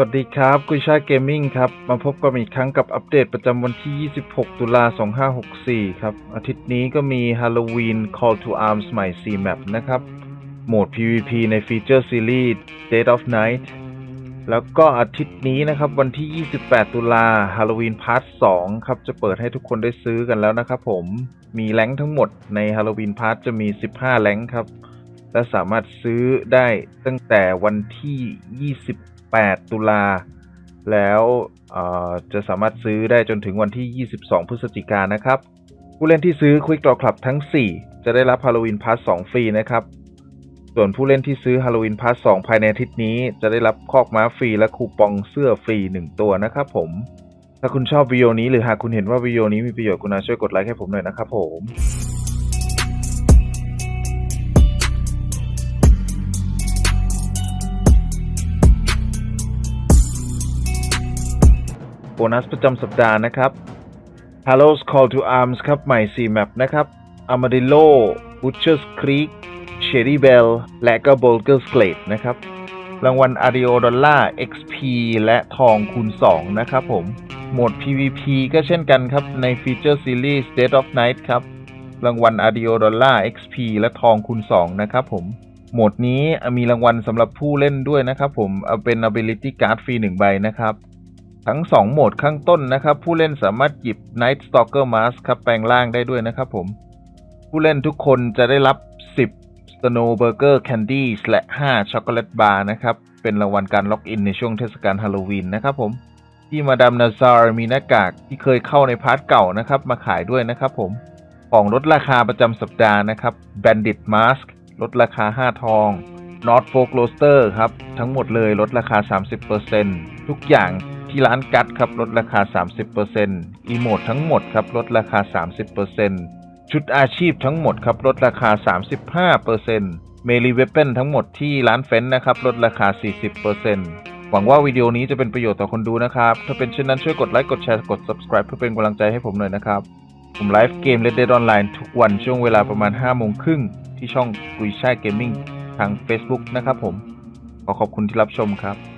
สวัสดีครับกุยชายเกมมิ่งครับ มาพบกันอีกครั้งกับอัปเดตประจำวันที่ 26 ตุลา 2564 ครับ อาทิตย์นี้ก็มี Halloween Call to Arms ใหม่4 Map นะครับ โหมด PVP ในฟีเจอร์ซีรีส์ Dead of Night แล้วก็อาทิตย์นี้นะครับวันที่ 28 ตุลา Halloween Part 2 ครับ จะเปิดให้ทุกคนได้ซื้อกันแล้วนะครับผม มีแรงทั้งหมดใน Halloween Part จะมี 15 แรงครับ และสามารถซื้อได้ตั้งแต่วันที่ 28ตุลา แล้วจะสามารถซื้อได้จนถึงวันที่ 22 พฤศจิกายนนะครับ ผู้เล่นที่ซื้อ Quick Draw Club ทั้ง 4 จะได้รับ Halloween Pass 2 ฟรีนะครับ ส่วนผู้เล่นที่ซื้อ Halloween Pass 2 ภายในอาทิตย์นี้ จะได้รับคอกม้าฟรีและคูปองเสื้อฟรี 1 ตัวนะครับผมถ้าคุณชอบวิดีโอนี้หรือหากคุณเห็นว่าวิดีโอนี้มีประโยชน์คุณอาช่วยกดไลค์ให้ผมหน่อยนะครับผม โบนัสประจำสัปดาห์นะครับ h a l l o s Call to Arms ครับ ใหม่4แมปนะครับ Armadillo Butcher's Creek Cherry Bell และก็ Bolger's Glade นะครับ รางวัล Ario Dollar XP และทองคูณ 2 นะครับผม โหมด PVP ก็เช่นกันครับ ในฟีเจอร์ซีรีส์ Dead of Night ครับ รางวัล Ario Dollar XP และทองคูณ 2 นะครับผมโหมดนี้มีรางวัลสำหรับผู้เล่นด้วยนะครับผม เอาเป็น Ability Card ฟรี1ใบนะครับ ทั้ง 2 โหมดข้างต้นนะครับ ผู้เล่นสามารถหยิบ Night Stalker Mask ครับแปลงร่างได้ด้วยนะครับผม ผู้เล่นทุกคนจะได้รับ 10 Snow Burger Candies และ 5 Chocolate Bar นะครับ เป็นรางวัลการล็อกอินในช่วงเทศกาลฮาโลวีนนะครับผม ที่มาดามนาซาร์มีหน้ากากที่เคยเข้าในพาร์ทเก่านะครับ มาขายด้วยนะครับผม ของลดราคาประจำสัปดาห์นะครับ Bandit Mask ลดราคา 5 ทอง North Fork Roaster ครับ ทั้งหมดเลยลดราคา 30%ทุกอย่าง ที่ร้านกัดครับลดราคา 30%อีโมดทั้งหมดครับลดราคา 30%ชุดอาชีพทั้งหมดครับลดราคา 35%เมลีเวเปนทั้งหมดที่ร้านเฟ้นนะครับลดราคา 40%หวังว่าวิดีโอนี้จะเป็นประโยชน์ต่อคนดูนะครับ ถ้าเป็นเช่นนั้นช่วยกดไลค์กดแชร์กด subscribe เพื่อเป็นกำลังใจให้ผมหน่อยนะครับ ผมไลฟ์เกม Red Dead Online ทุกวันช่วงเวลาประมาณ5โมงครึ่งที่ช่องกุยช่ายเกมมิ่งทาง Facebook นะครับผมขอขอบคุณที่รับชมครับ